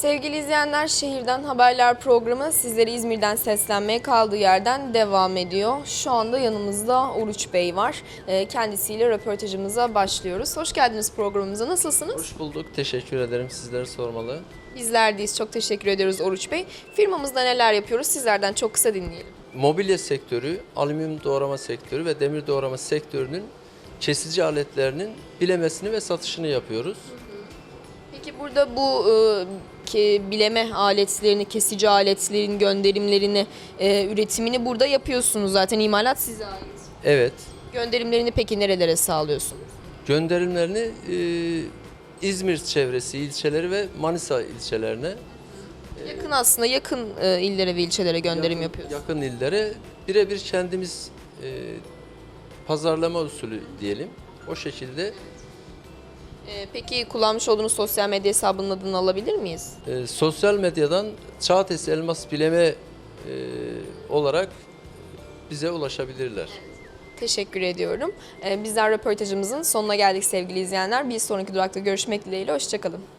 Sevgili izleyenler, Şehirden Haberler programı sizlere İzmir'den seslenmeye kaldığı yerden devam ediyor. Şu anda yanımızda Oruç Bey var. Ee, Kendisiyle röportajımıza başlıyoruz. Hoş geldiniz programımıza. Nasılsınız? Hoş bulduk. Teşekkür ederim. Sizleri sormalı. Bizler deyiz. Çok teşekkür ediyoruz Oruç Bey. Firmamızda neler yapıyoruz sizlerden çok kısa dinleyelim. Mobilya sektörü, alüminyum doğrama sektörü ve demir doğrama sektörünün kesici aletlerinin bilemesini ve satışını yapıyoruz. Peki burada bu e, bileme aletlerini, kesici aletlerin gönderimlerini, e, üretimini burada yapıyorsunuz zaten. İmalat size ait. Evet, Gönderimlerini peki nerelere sağlıyorsunuz? gönderimlerini e, İzmir çevresi ilçeleri ve Manisa ilçelerine, Yakın aslında yakın e, illere ve ilçelere gönderim yakın, yapıyorsunuz. yakın illere birebir kendimiz e, pazarlama usulü diyelim. O şekilde E, peki kullanmış olduğunuz sosyal medya hesabının adını alabilir miyiz? e, sosyal medyadan Çağates Elmas Bileme e, olarak bize ulaşabilirler. Teşekkür ediyorum. E, bizler röportajımızın sonuna geldik sevgili izleyenler. Bir sonraki durakta görüşmek dileğiyle. Hoşçakalın.